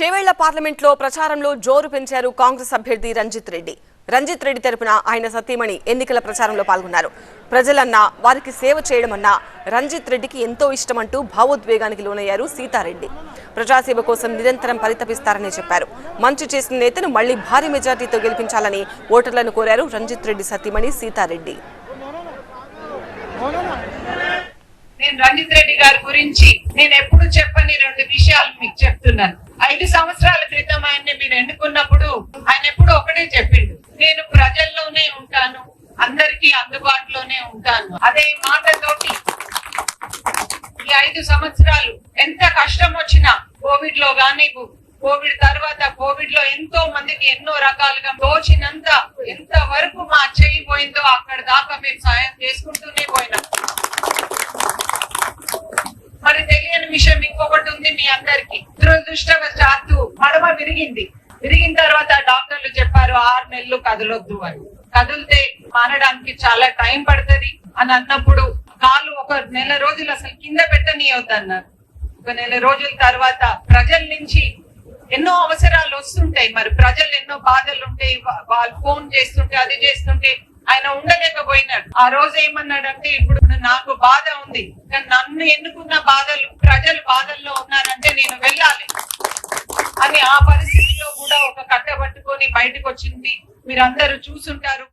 చేవేళ్ళ పార్లమెంట్లో ప్రచారంలో జోరు పెంచారు కాంగ్రెస్ అభ్యర్థి రంజిత్ రెడ్డి. రంజిత్ రెడ్డి తరపున ఆయన సతీమణి ఎన్నికల ప్రచారంలో పాల్గొన్నారు. ప్రజలన్నా వారికి సేవ చేయడమన్నా రంజిత్ రెడ్డికి ఎంతో ఇష్టమంటూ భావోద్వేగానికి లోనయ్యారు సీతారెడ్డి. ప్రజాసేవ కోసం నిరంతరం పరితపిస్తారని చెప్పారు. మంచి చేసిన నేతను మళ్ళీ భారీ మెజార్టీతో గెలిపించాలని ఓటర్లను కోరారు రంజిత్ రెడ్డి సతీమణి సీతారెడ్డి. నేను రంజిత్ రెడ్డి గారి గురించి నేను ఎప్పుడు చెప్పని రెండు విషయాలు మీకు చెప్తున్నాను. ఐదు సంవత్సరాల క్రితం ఆయన్ని మీరు ఎన్నుకున్నప్పుడు ఆయన ఎప్పుడు ఒకటే చెప్పిండు. నేను ప్రజల్లోనే ఉంటాను అందరికీ అందుబాటులోనే ఉంటాను. అదే మాటతోటి ఈ ఐదు సంవత్సరాలు ఎంత కష్టం వచ్చినా కోవిడ్లో గానీ కోవిడ్ తర్వాత కోవిడ్లో ఎంతో మందికి ఎన్నో రకాలుగా తోచినంత ఎంత వరకు మా చెయ్యి పోయిందో అక్కడ దాకా మేము సాయం చేసుకుంటూనే పోయినాం. ఉంది మీ అందరికి. దురదృష్టవశాత్తు మడమ విరిగింది. విరిగిన తర్వాత డాక్టర్లు చెప్పారు ఆరు నెలలు కదలొద్దు అని. కదిలితే మారడానికి చాలా టైం పడుతుంది అని అన్నప్పుడు కాలు ఒక నెల రోజులు అసలు కింద పెట్టనీ అన్నారు ఒక నెల రోజుల తర్వాత ప్రజల నుంచి ఎన్నో అవసరాలు వస్తుంటాయి. మరి ప్రజలు ఎన్నో బాధలు ఉంటాయి వాళ్ళు ఫోన్ చేస్తుంటే అది చేస్తుంటే ఆయన ఉండలేకపోయినాడు. ఆ రోజు ఏమన్నాడంటే ఇప్పుడు నాకు బాధ ఉంది. కానీ నన్ను ఎన్నుకున్న బాధలు ప్రజలు అని ఆ పరిస్థితిలో కూడా ఒక కట్ట పట్టుకొని బయటకు వచ్చింది. మీరందరూ చూసుంటారు.